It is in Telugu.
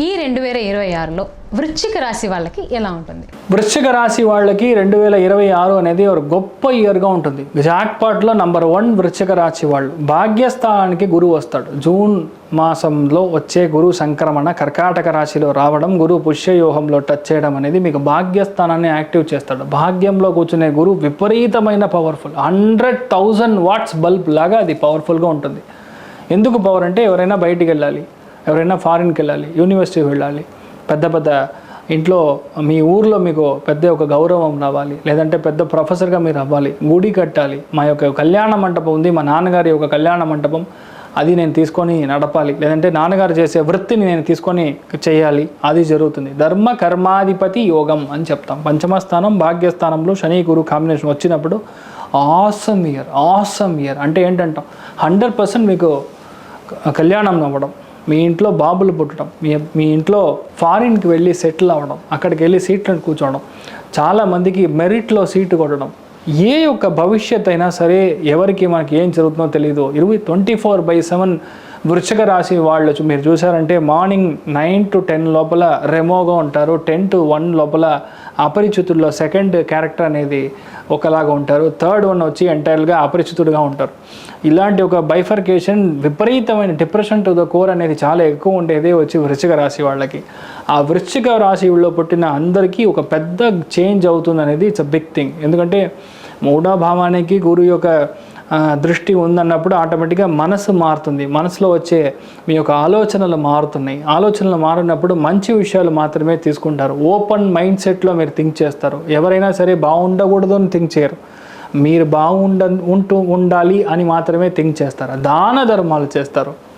ఈ రెండు వేల ఇరవై ఆరులో వృశ్చిక రాశి వాళ్ళకి ఎలా ఉంటుంది? వృశ్చిక రాశి వాళ్ళకి రెండు వేల ఇరవై ఆరు అనేది ఒక గొప్ప ఇయర్గా ఉంటుంది. జాక్పాట్లో నంబర్ వన్ వృశ్చిక రాశి వాళ్ళు. భాగ్యస్థానానికి గురువు వస్తాడు. జూన్ మాసంలో వచ్చే గురు సంక్రమణ కర్కాటక రాశిలో రావడం గురు పుష్యయోహంలో టచ్ చేయడం అనేది మీకు భాగ్యస్థానాన్ని యాక్టివ్ చేస్తాడు. భాగ్యంలో కూర్చునే గురువు విపరీతమైన powerful hundred thousand watts bulb లాగా అది పవర్ఫుల్గా ఉంటుంది. ఎందుకు పవర్ అంటే ఎవరైనా బయటికి వెళ్ళాలి. ఎవరైనా ఫారిన్కి వెళ్ళాలి యూనివర్సిటీకి వెళ్ళాలి పెద్ద పెద్ద ఇంట్లో మీ ఊర్లో మీకు పెద్ద ఒక గౌరవం రావాలి లేదంటే పెద్ద ప్రొఫెసర్గా మీరు అవ్వాలి గుడి కట్టాలి మా యొక్క కళ్యాణ మంటపం ఉంది మా నాన్నగారి యొక్క కళ్యాణ మంటపం అది నేను తీసుకొని నడపాలి లేదంటే నాన్నగారు చేసే వృత్తిని నేను తీసుకొని చేయాలి అది జరుగుతుంది. ధర్మ కర్మాధిపతి యోగం అని చెప్తాం. పంచమ స్థానం భాగ్యస్థానంలో శని గురు కాంబినేషన్ వచ్చినప్పుడు ఆసమ్ ఇయర్ ఆసమ్ ఇయర్ అంటే ఏంటంటాం? హండ్రెడ్ పర్సెంట్ మీకు కళ్యాణం అవ్వడం. మీ ఇంట్లో బాబులు పుట్టడం మీ మీ ఇంట్లో ఫారిన్కి వెళ్ళి సెటిల్ అవ్వడం అక్కడికి వెళ్ళి సీట్లను కూర్చోవడం చాలామందికి మెరిట్లో సీటు కొట్టడం. ఏ యొక్క భవిష్యత్ అయినా సరే ఎవరికి మనకి ఏం జరుగుతుందో తెలియదు ఇరవై ట్వంటీ ఫోర్ బై సెవెన్ వృశ్చిక రాశి వాళ్ళు మీరు చూసారంటే మార్నింగ్ నైన్ టు టెన్ లోపల రెమోగా ఉంటారు. టెన్ టు వన్ లోపల అపరిచితుల్లో సెకండ్ క్యారెక్టర్ అనేది ఒకలాగా ఉంటారు. థర్డ్ వన్ వచ్చి ఎంటైర్గా అపరిచితుడుగా ఉంటారు. ఇలాంటి ఒక బైఫర్కేషన్ విపరీతమైన డిప్రెషన్ టు ద కోర్ అనేది చాలా ఎక్కువ ఉండేదే వచ్చి వృశ్చిక రాశి వాళ్ళకి. ఆ వృశ్చిక రాశిలో పుట్టిన అందరికీ ఒక పెద్ద చేంజ్ అవుతుంది అనేది ఇట్స్ అ బిగ్ థింగ్ ఎందుకంటే మూడో భావానికి గురు యొక్క దృష్టి ఉందన్నప్పుడు ఆటోమేటిక్గా మనసు మారుతుంది. మనసులో వచ్చే మీ యొక్క ఆలోచనలు మారుతున్నాయి. ఆలోచనలు మారినప్పుడు మంచి విషయాలు మాత్రమే తీసుకుంటారు. ఓపెన్ మైండ్ సెట్లో మీరు థింక్ చేస్తారు. ఎవరైనా సరే బాగుండకూడదు అని థింక్ చేయరు. మీరు బాగుండ ఉంటూ ఉండాలి అని మాత్రమే థింక్ చేస్తారు. దాన ధర్మాలు చేస్తారు.